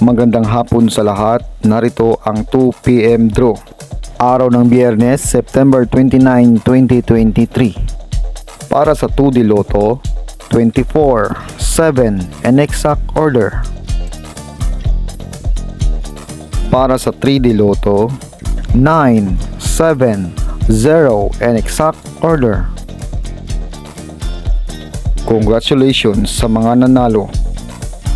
Magandang hapon sa lahat. Narito ang 2pm draw. Araw ng Biyernes, September 29, 2023. Para sa 2D Lotto, 24, 7, and exact order. Para sa 3D Lotto, 9, 7, 0, and exact order. Congratulations sa mga nanalo.